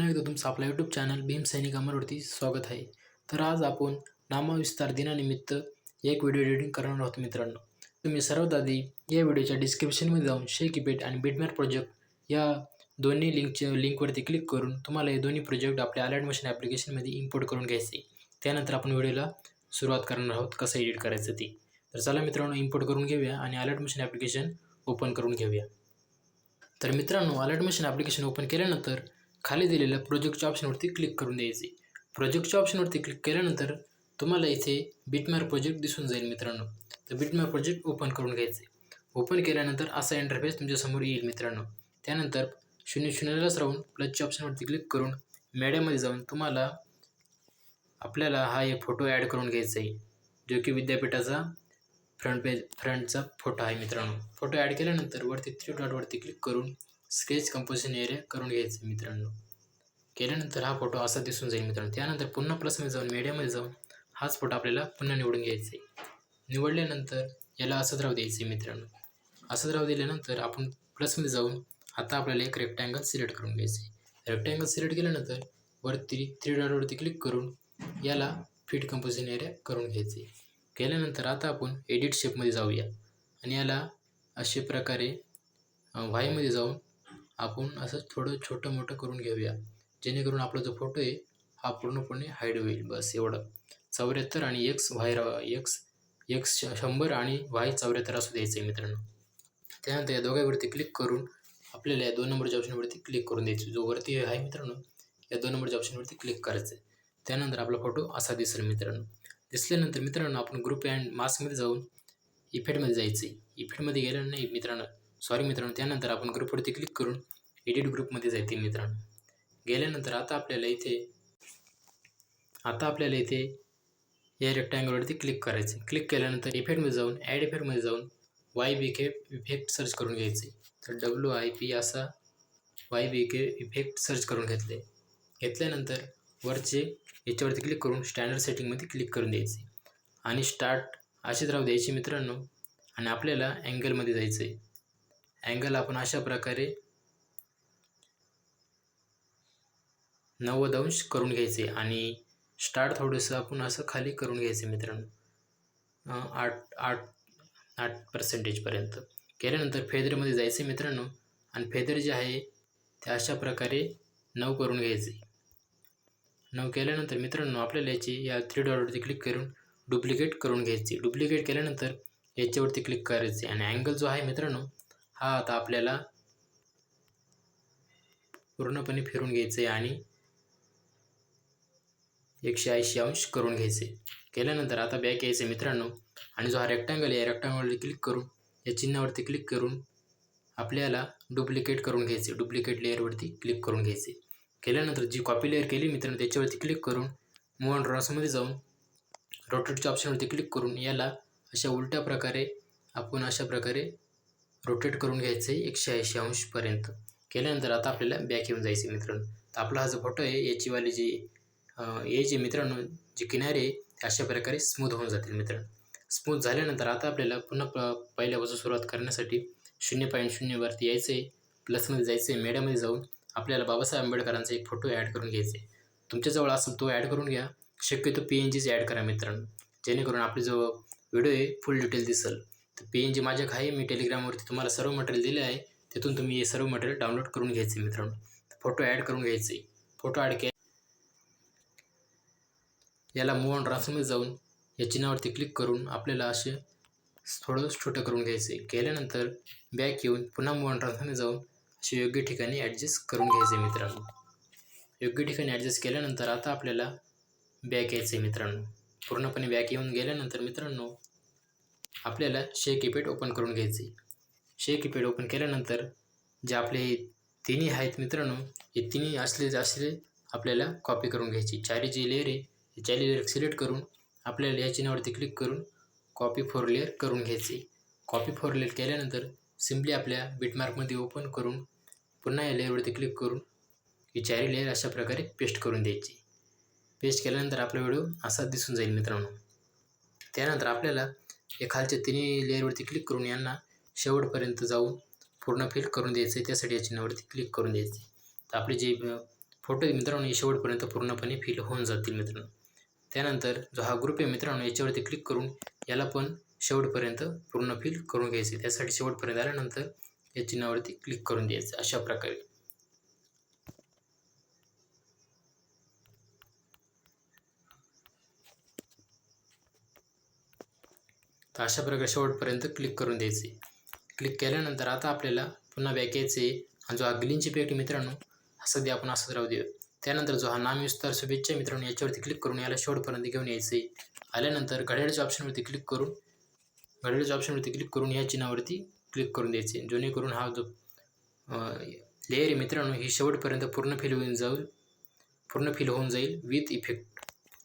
तुमचं आपला YouTube channel Bhim सैनिक अमरवरती स्वागत आहे. तर आज आपण नामविस्तार दिनानिमित्त एक व्हिडिओ एडिटिंग करणार आहोत मित्रांनो. तुम्ही सर्वात आधी या व्हिडिओच्या डिस्क्रिप्शनमध्ये जाऊन शेक आणि बिटमॅप प्रोजेक्ट या दोन्ही लिंकच्या लिंकवरती क्लिक करून तुम्हाला हे दोन्ही प्रोजेक्ट आपल्या अलर्ट मशीन ॲप्लिकेशनमध्ये इम्पोर्ट करून घ्यायचे. त्यानंतर आपण व्हिडिओला सुरुवात करणार आहोत कसं एडिट करायचं ते. तर चला मित्रांनो इम्पोर्ट करून घेऊया आणि अलर्ट मशीन ॲप्लिकेशन ओपन करून घेऊया. तर मित्रांनो अलर्ट मशीन ॲप्लिकेशन ओपन केल्यानंतर खाली दिलेल्या प्रोजेक्टच्या ऑप्शनवरती क्लिक करून द्यायचे. प्रोजेक्टच्या ऑप्शनवरती क्लिक केल्यानंतर तुम्हाला इथे बिटमॅप प्रोजेक्ट दिसून जाईल मित्रांनो. तर बिटमॅप प्रोजेक्ट ओपन करून घ्यायचे. ओपन केल्यानंतर असा इंटरफेस तुमच्यासमोर येईल मित्रांनो. त्यानंतर शून्य शून्यलाच राहून प्लसच्या ऑप्शनवरती क्लिक करून मॅड्यामध्ये जाऊन तुम्हाला आपल्याला हा एक फोटो ॲड करून घ्यायचा आहे. जो की विद्यापीठाचा फ्रंट पेज फ्रंटचा फोटो आहे मित्रांनो. फोटो ॲड केल्यानंतर वरती थ्री डॉटवरती क्लिक करून स्केच कंपोजिशन एरिया करून घ्यायचं मित्रांनो. केल्यानंतर हा फोटो असा दिसून जाईल मित्रांनो. त्यानंतर पुन्हा प्लसमध्ये जाऊन मीडियामध्ये जाऊन हाच फोटो आपल्याला पुन्हा निवडून घ्यायचा आहे. निवडल्यानंतर याला असंच राहू द्यायचं आहे मित्रांनो. असंच राहू दिल्यानंतर आपण प्लसमध्ये जाऊन आता आपल्याला एक रेक्टँगल सिलेक्ट करून घ्यायचं आहे. रेक्टँगल सिलेक्ट केल्यानंतर वरती थ्री डॉटवरती क्लिक करून याला फिट कंपोजिशन एरिया करून घ्यायचे केल्यानंतर आता आपण एडिट शेपमध्ये जाऊया. आणि याला अशा प्रकारे व्हायमध्ये जाऊन आपण असं थोडं छोटं मोठं करून घेऊया. जेणेकरून आपला जो फोटो आहे हा पूर्णपणे हाईड होईल. बस एवढं. चौऱ्याहत्तर आणि एक्स व्हाय एक्स एक्स शंभर आणि वाय चौऱ्याहत्तर असू द्यायचं आहे मित्रांनो. त्यानंतर या दोघांवरती क्लिक करून आपल्याला या दोन नंबरच्या ऑप्शनवरती क्लिक करून द्यायचं जो वरती आहे मित्रांनो या दोन नंबरच्या ऑप्शनवरती क्लिक करायचं आहे. त्यानंतर आपला फोटो असा दिसेल मित्रांनो. दिसल्यानंतर मित्रांनो आपण ग्रुप अँड मास्कमध्ये जाऊन इफेक्टमध्ये जायचं आहे. इफेक्टमध्ये गेलं नाही मित्रांनो सॉरी मित्रांनो त्यानंतर आपण ग्रुपवरती क्लिक करून एडिट ग्रुपमध्ये जायचे मित्रांनो. गेल्यानंतर आता आपल्याला इथे आता आपल्याला इथे या रेक्टँगलवरती क्लिक करायचे क्लिक केल्यानंतर इफेक्टमध्ये जाऊन ॲड इफेक्टमध्ये जाऊन Y B K effect search करून घ्यायचे. तर डब्ल्यू आय पी असा Y B K effect search करून घेतले. घेतल्यानंतर वरचे याच्यावरती क्लिक करून स्टँडर्ड सेटिंगमध्ये क्लिक करून द्यायचे. आणि स्टार्ट असेच राहू द्यायचे मित्रांनो. आणि आपल्याला अँगलमध्ये जायचं आहे अँगल आपण अशा प्रकारे नव्वद अंश करून घ्यायचे आणि स्टार्ट थोडंसं आपण असं खाली करून घ्यायचं मित्रांनो. आठ आठ आठ पर्सेंटेजपर्यंत केल्यानंतर फेदरमध्ये जायचे मित्रांनो आणि फेदर जे आहे ते अशा प्रकारे नऊ करून घ्यायचे. नऊ केल्यानंतर मित्रांनो आपल्याला याची या थ्री डॉटवरती क्लिक करून डुप्लिकेट करून घ्यायची. डुप्लिकेट केल्यानंतर याच्यावरती क्लिक करायचे आणि अँगल जो आहे मित्रांनो हा आता आपल्याला पूर्णपणे फिरून घ्यायचं आहे आणि एकशे ऐंशी अंश करून घ्यायचे केल्यानंतर आता बॅक यायचे मित्रांनो. आणि जो हा रेक्टँगल आहे रेक्टँगलवर क्लिक करून या चिन्हावरती क्लिक करून आपल्याला डुप्लिकेट करून घ्यायचे डुप्लिकेट लेअरवरती क्लिक करून घ्यायचे केल्यानंतर जी कॉपी लेअर केली मित्रांनो त्याच्यावरती क्लिक करून मोहन रॉसमध्ये ड्रॉसमध्ये जाऊन रोटेटच्या ऑप्शनवरती क्लिक करून याला अशा उलट्या प्रकारे आपण अशा प्रकारे रोटेट करून घ्यायचं आहे एकशे ऐंशी अंशपर्यंत केल्यानंतर आता आपल्याला बॅक येऊन जायचं आहे मित्रांनो. तर आपला हा जो फोटो आहे याचीवाली जी हे जे मित्रांनो जे किनारे आहे ते अशा प्रकारे स्मूथ होऊन जातील मित्रांनो. स्मूथ झाल्यानंतर आता आपल्याला पुन्हा प पहिल्यापासून सुरुवात करण्यासाठी शून्य पॉईंट शून्यवरती यायचं आहे प्लसमध्ये जायचं आहे मेड्यामध्ये जाऊन आपल्याला बाबासाहेब आंबेडकरांचा एक फोटो ॲड करून घ्यायचा आहे तुमच्याजवळ असेल तो ॲड करून घ्या. शक्यतो पी एन जीच ॲड करा मित्रांनो. जेणेकरून आपली जो व्हिडिओ आहे फुल डिटेल दिसेल. तर पी एन जी माझ्या आहे. मी टेलिग्रामवरती तुम्हाला सर्व मटेरियल दिले आहे. तिथून तुम्ही हे सर्व मटेरियल डाउनलोड करून घ्यायचे मित्रांनो. फोटो ॲड करून घ्यायचे. फोटो ॲड के याला मूव ऑन ट्रान्सफरमध्ये जाऊन या चिन्हावरती क्लिक करून आपल्याला असे थोडं छोटं करून घ्यायचे. केल्यानंतर बॅक येऊन पुन्हा मूव ऑन ट्रान्सफरमध्ये जाऊन असे योग्य ठिकाणी ॲडजस्ट करून घ्यायचे मित्रांनो. योग्य ठिकाणी ॲडजस्ट केल्यानंतर आता आपल्याला बॅक यायचं आहे मित्रांनो. पूर्णपणे बॅक येऊन गेल्यानंतर मित्रांनो आपल्याला शे कीपॅड ओपन करून घ्यायचे शे कीपॅड ओपन केल्यानंतर जे आपले तिन्ही आहेत मित्रांनो हे तिन्ही असले असले आपल्याला कॉपी करून घ्यायची. चारी जी लेअर आहे हे चारी लेअर सिलेक्ट करून आपल्याला या चिन्हावरती क्लिक करून कॉपी फोर लेअर करून घ्यायचे कॉपी फोर लेअर केल्यानंतर सिम्पली आपल्या बिटमार्कमध्ये ओपन करून पुन्हा या लेअरवरती क्लिक करून ही चारी लेअर अशा प्रकारे पेस्ट करून द्यायची. पेस्ट केल्यानंतर आपला व्हिडिओ असा दिसून जाईल मित्रांनो. त्यानंतर आपल्याला हे खालच्या तिन्ही लेअरवरती क्लिक करून यांना शेवटपर्यंत जाऊन पूर्ण फिल करून द्यायचं आहे त्यासाठी या चिन्हावरती क्लिक करून द्यायचे तर आपले जे फोटो मित्रांनो हे शेवटपर्यंत पूर्णपणे फिल होऊन जातील मित्रांनो. त्यानंतर जो हा ग्रुप आहे मित्रांनो याच्यावरती क्लिक करून याला पण शेवटपर्यंत पूर्ण फिल करून घ्यायचे त्यासाठी शेवटपर्यंत आल्यानंतर या चिन्हावरती क्लिक करून द्यायचं अशा प्रकारे. तर अशा प्रकारे शेवटपर्यंत क्लिक करून द्यायचे. क्लिक केल्यानंतर आता आपल्याला पुन्हा बॅक यायचे आणि जो हा ग्लिनची पेटी मित्रांनो सध्या आपण असंच राहू देऊ त्यानंतर जो हा नाम विस्तार शुभेच्छा मित्रांनो याच्यावरती क्लिक करून याला शेवटपर्यंत घेऊन यायचे आल्यानंतर घड्याळच्या ऑप्शनवरती क्लिक करून घड्याळच्या ऑप्शनवरती क्लिक करून ह्या चिन्हावरती क्लिक करून द्यायचे जेणेकरून हा जो लेअर आहे मित्रांनो ही शेवटपर्यंत पूर्ण फिल होऊन जाईल. पूर्ण फिल होऊन जाईल विथ इफेक्ट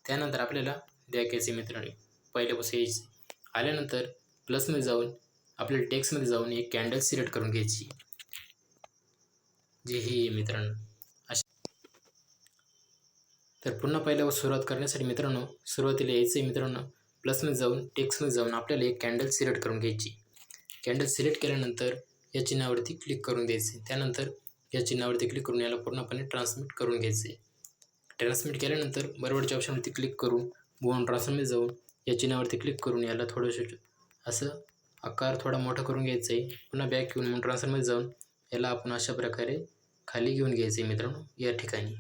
त्यानंतर आपल्याला बॅक यायचे मित्रांनो. पहिल्यापासून यायचे आल्यानंतर प्लसमध्ये जाऊन आपल्याला टेक्स्टमध्ये जाऊन एक कॅन्डल सिलेक्ट करून घ्यायची. जी ही मित्रांनो. अशा तर पुन्हा पहिल्यावर सुरुवात करण्यासाठी मित्रांनो सुरुवातीला यायचं आहे मित्रांनो प्लसमध्ये जाऊन टेक्स्टमध्ये जाऊन आपल्याला एक कॅन्डल सिलेक्ट करून घ्यायची. कॅन्डल सिलेक्ट केल्यानंतर या चिन्हावरती क्लिक करून द्यायचे. त्यानंतर या चिन्हावरती क्लिक करून याला पूर्णपणे ट्रान्समिट करून घ्यायचे. ट्रान्समिट केल्यानंतर बरोबरच्या ऑप्शनवरती क्लिक करून मूव ट्रान्समिट जाऊन या चिन्हावरती क्लिक करून याला थोडंसं असं आकार थोडा मोठा करून घ्यायचा आहे. पुन्हा बॅक घेऊन मग ट्रान्सफरमध्ये जाऊन याला आपण अशा प्रकारे खाली घेऊन घ्यायचं आहे मित्रांनो या ठिकाणी.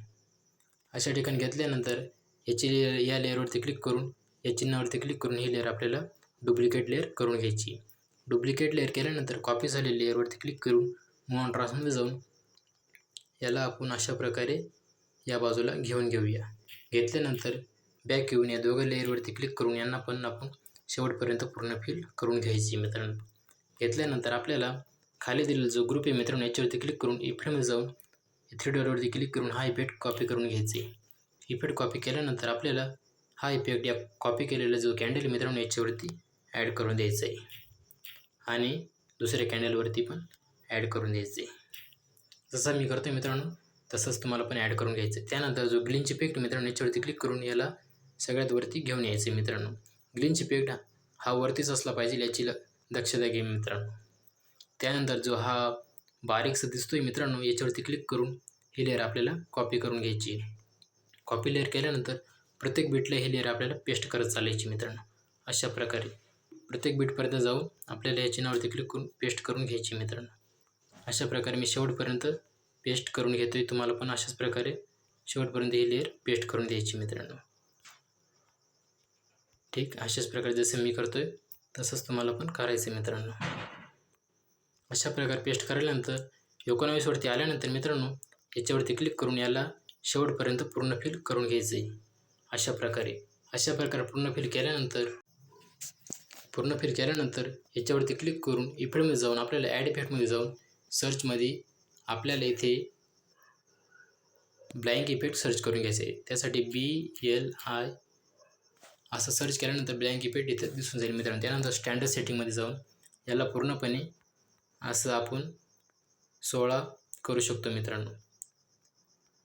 अशा ठिकाणी घेतल्यानंतर याची लेअर या लेअरवरती क्लिक करून या चिन्हावरती क्लिक करून ही लेअर आपल्याला डुप्लिकेट लेअर करून घ्यायची डुप्लिकेट लेअर केल्यानंतर कॉपी झालेली लेअरवरती क्लिक करून मोहन ट्रान्सफरमध्ये जाऊन याला आपण अशा प्रकारे या बाजूला घेऊन घेऊया. घेतल्यानंतर बॅक येऊन या दोघं लेअरवरती क्लिक करून यांना पण आपण शेवटपर्यंत पूर्ण फिल करून घ्यायची मित्रांनो. घेतल्यानंतर आपल्याला खाली दिलेला जो ग्रुप आहे मित्रांनो याच्यावरती क्लिक करून इफेडमध्ये जाऊन थ्री डॉलरवरती क्लिक करून हा इफेक्ट कॉपी करून घ्यायचे. इफेक्ट कॉपी केल्यानंतर आपल्याला हा इफेक्ट या कॉपी केलेला जो कॅन्डल मित्रांनो याच्यावरती ॲड करून द्यायचा आहे. आणि दुसऱ्या कॅन्डलवरती पण ॲड करून द्यायचं आहे. जसं मी करतो मित्रांनो तसंच तुम्हाला पण ॲड करून घ्यायचं आहे. त्यानंतर जो ग्लिंच इफेक्ट मित्रांनो याच्यावरती क्लिक करून याला सगळ्यात वरती घेऊन यायचे मित्रांनो. ग्लिंच इफेक्ट हा वरतीच असला पाहिजे याची ल दक्षता घे मित्रांनो. त्यानंतर जो हा बारीकसा दिसतोय मित्रांनो याच्यावरती क्लिक करून ही लेअर आपल्याला कॉपी करून घ्यायची. कॉपी लेअर केल्यानंतर प्रत्येक बीटला ही लेअर आपल्याला पेस्ट करत चालायची मित्रांनो. अशा प्रकारे प्रत्येक बीटपर्यंत जाऊन आपल्याला या चिन्हावरती क्लिक करून पेस्ट करून घ्यायची मित्रांनो. अशा प्रकारे मी शेवटपर्यंत पेस्ट करून घेतो आहे तुम्हाला पण अशाच प्रकारे शेवटपर्यंत ही लेअर पेस्ट करून द्यायची मित्रांनो. ठीक अशाच प्रकारे जसं मी करतो आहे तसंच तुम्हाला पण करायचं आहे मित्रांनो. अशा प्रकारे पेस्ट करायल्यानंतर एकोणावीसवरती आल्यानंतर मित्रांनो याच्यावरती क्लिक करून याला शेवटपर्यंत पूर्ण फिल करून घ्यायचं आहे अशा प्रकारे. अशा प्रकारे पूर्ण फिल केल्यानंतर पूर्ण फिल केल्यानंतर याच्यावरती क्लिक करून इफेक्टमध्ये जाऊन आपल्याला ॲड इफेक्टमध्ये जाऊन सर्चमध्ये आपल्याला इथे ब्लँक इफेक्ट सर्च करून घ्यायचं आहे त्यासाठी बी एल आय असं सर्च केल्यानंतर ब्लँक इफेक्ट इथं दिसून जाईल मित्रांनो. त्यानंतर स्टँडर्ड सेटिंगमध्ये जाऊन याला पूर्णपणे असं आपण सोळा करू शकतो मित्रांनो.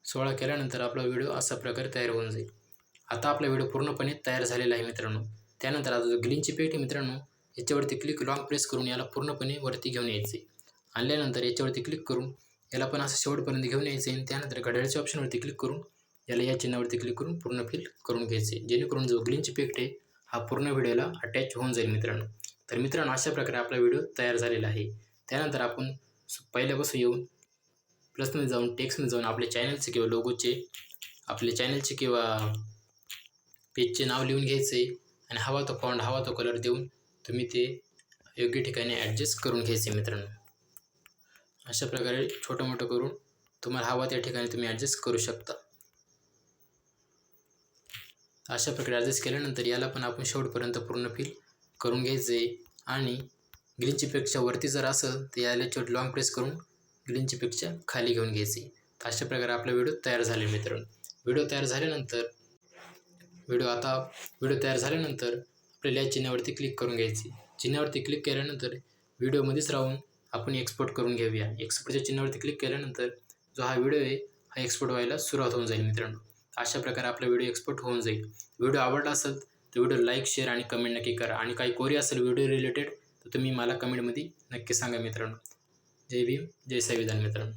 सोळा केल्यानंतर आपला व्हिडिओ असा प्रकारे तयार होऊन जाईल. आता आपला व्हिडिओ पूर्णपणे तयार झालेला आहे मित्रांनो. त्यानंतर आता जो ग्रीनची पेट आहे मित्रांनो याच्यावरती क्लिक लॉंग प्रेस करून याला पूर्णपणे वरती घेऊन यायचे. आणल्यानंतर याच्यावरती क्लिक करून याला पण असं शेवटपर्यंत घेऊन यायचं आहे त्यानंतर घड्याळच्या ऑप्शनवरती क्लिक करून याला या चिन्हावरती क्लिक करून पूर्ण फिल करून घ्यायचे. जेणेकरून जो ग्रीनची इफेक्ट आहे हा पूर्ण व्हिडिओला अटॅच होऊन जाईल मित्रांनो. तर मित्रांनो अशा प्रकारे आपला व्हिडिओ तयार झालेला आहे. त्यानंतर आपण पहिल्यापासून येऊन प्लसमध्ये जाऊन टेक्स्टमध्ये जाऊन आपल्या चॅनलचे किंवा लोगोचे आपल्या चॅनलचे किंवा पेजचे नाव लिहून घ्यायचे आणि हवा तो फॉन्ट हवा तो कलर देऊन तुम्ही ते योग्य ठिकाणी ॲडजस्ट करून घ्यायचे मित्रांनो. अशा प्रकारे छोटं मोठं करून तुम्हाला हवा त्या ठिकाणी तुम्ही ॲडजस्ट करू शकता. अशा प्रकारे ॲडजस्ट केल्यानंतर याला पण आपण शेवटपर्यंत पूर्ण फिल करून घ्यायचं. आहे आणि ग्रीनचीपेक्षा वरती जर असेल तर याला छोट लॉंग प्रेस करून ग्रीनचीपेक्षा खाली घेऊन घ्यायची. तर अशा प्रकारे आपला व्हिडिओ तयार झाले मित्रांनो. व्हिडिओ तयार झाल्यानंतर व्हिडिओ आता व्हिडिओ तयार झाल्यानंतर आपल्याला या चिन्हावरती क्लिक करून घ्यायची. चिन्हावरती क्लिक केल्यानंतर व्हिडिओमध्येच राहून आपण एक्सपोर्ट करून घेऊया. एक्सपोर्टच्या चिन्हावरती क्लिक केल्यानंतर जो हा व्हिडिओ आहे हा एक्सपोर्ट व्हायला सुरुवात होऊन जाईल मित्रांनो. अशा प्रकारे आपला व्हिडिओ एक्सपोर्ट होऊन जाईल. व्हिडिओ आवडला असेल तर व्हिडिओ लाईक शेअर आणि कमेंट नक्की करा. आणि काही कोरी असेल व्हिडिओ रिलेटेड तर तुम्ही मला कमेंटमध्ये नक्की सांगा मित्रांनो. जय भीम जय संविधान मित्रांनो.